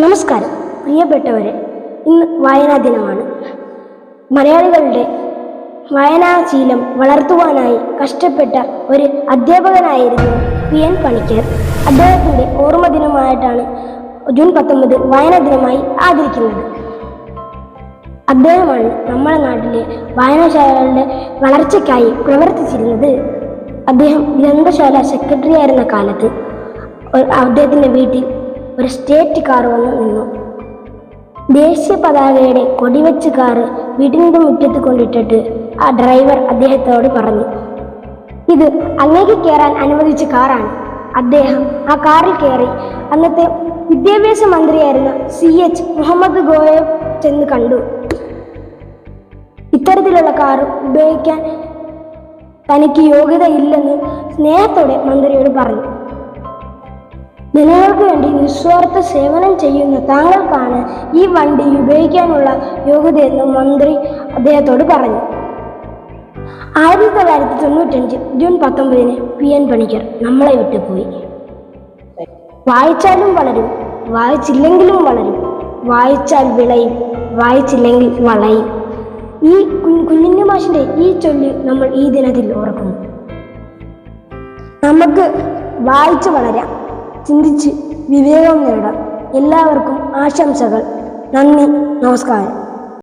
നമസ്കാരം. പ്രിയപ്പെട്ടവരെ ഇന്ന് വായനാ ദിനമാണ്. മലയാളികളുടെ വായനാശീലം വളർത്തുവാനായി കഷ്ടപ്പെട്ട ഒരു അധ്യാപകനായിരുന്നു പി എൻ പണിക്കർ. അദ്ദേഹത്തിന്റെ ഓർമ്മ ദിനമായിട്ടാണ് ജൂൺ പത്തൊമ്പത് വായനാ ദിനമായി ആദരിക്കുന്നത് അദ്ദേഹമാണ് നമ്മുടെ നാട്ടിലെ വായനശാലകളുടെ വളർച്ചയ്ക്കായി പ്രവർത്തിച്ചിരുന്നത്. അദ്ദേഹം ഗ്രന്ഥശാല സെക്രട്ടറി ആയിരുന്ന കാലത്ത് അദ്ദേഹത്തിന്റെ വീട്ടിൽ ഒരു സ്റ്റേറ്റ് കാർ വന്ന് നിന്നു. ദേശീയ പതാകയുടെ കൊടിവെച്ച് കാർ വീടിന്റെ മുറ്റത്ത് കൊണ്ടിട്ടിട്ട് ആ ഡ്രൈവർ അദ്ദേഹത്തോട് പറഞ്ഞു ഇത് അങ്ങേക്ക് കയറാൻ അനുവദിച്ച കാറാണ് അദ്ദേഹം ആ കാറിൽ കയറി അന്നത്തെ വിദ്യാഭ്യാസ മന്ത്രിയായിരുന്ന സി എച്ച് മുഹമ്മദ് ഗോയെ ചെന്ന് കണ്ടു. ഇത്തരത്തിലുള്ള കാർ ഉപയോഗിക്കാൻ തനിക്ക് യോഗ്യതയില്ലെന്ന് സ്നേഹത്തോടെ മന്ത്രിയോട് പറഞ്ഞു. ജനങ്ങൾക്ക് വേണ്ടി നിസ്വാർത്ഥ സേവനം ചെയ്യുന്ന താങ്കൾക്കാണ് ഈ വണ്ടി ഉപയോഗിക്കാനുള്ള യോഗ്യതയെന്ന് മന്ത്രി അദ്ദേഹത്തോട് പറഞ്ഞു. ആയിരത്തി തൊള്ളായിരത്തി തൊണ്ണൂറ്റഞ്ച് ജൂൺ പത്തൊമ്പതിന് പി എൻ പണിക്കർ നമ്മളെ വിട്ടുപോയി വായിച്ചാലും വളരും വായിച്ചില്ലെങ്കിലും വളരും വായിച്ചാൽ വിളയും വായിച്ചില്ലെങ്കിൽ വളയും. ഈ കുഞ്ഞിന്റെ മാഷിന്റെ ഈ ചൊല്ല് നമ്മൾ ഈ ദിനത്തിൽ ഓർക്കുന്നു. നമുക്ക് വായിച്ചു വളരാം. ചിന്തിച്ച് വിവേകം നേടാം എല്ലാവർക്കും ആശംസകൾ. നന്ദി നമസ്കാരം.